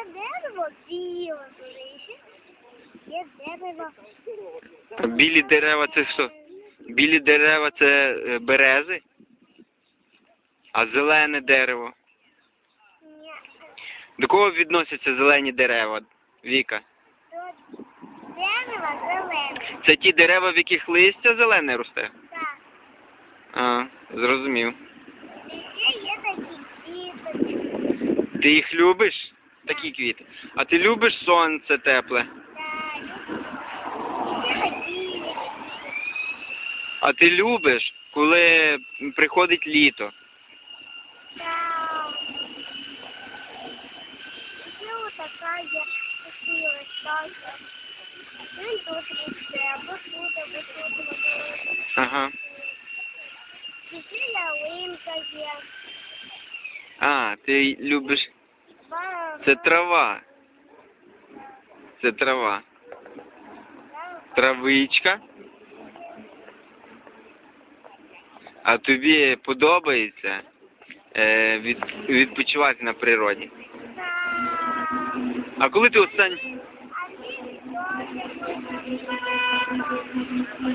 Є дерево біле, є дерево. Білі дерева це що? Білі дерева це е, берези, а зелене дерево. Ні, До кого відносяться зелені дерева? Віка. тут дерево зелене. Це ті дерева, в яких листя зелене росте? Так. А, зрозумів. І ще є такі квіти. Ти їх любиш? Такі квіти. А ти любиш сонце тепле? А ти любиш, коли приходить літо? Ага. А, ти любиш. Це трава. Це трава. Травичка. А тобі подобається е, від, відпочивати на природі? А коли ти останній.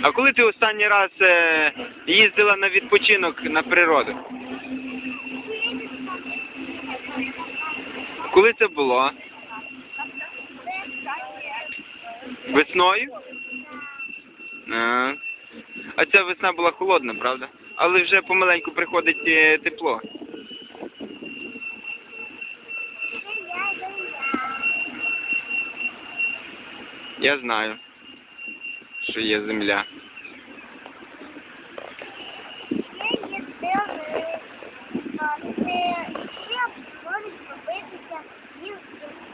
А коли ти останній раз е, їздила на відпочинок на природу? Коли це було? Весною? А, а ця весна була холодна, правда? Але вже помаленьку приходить е, тепло. Я знаю, що є земля. Yeah, you, you.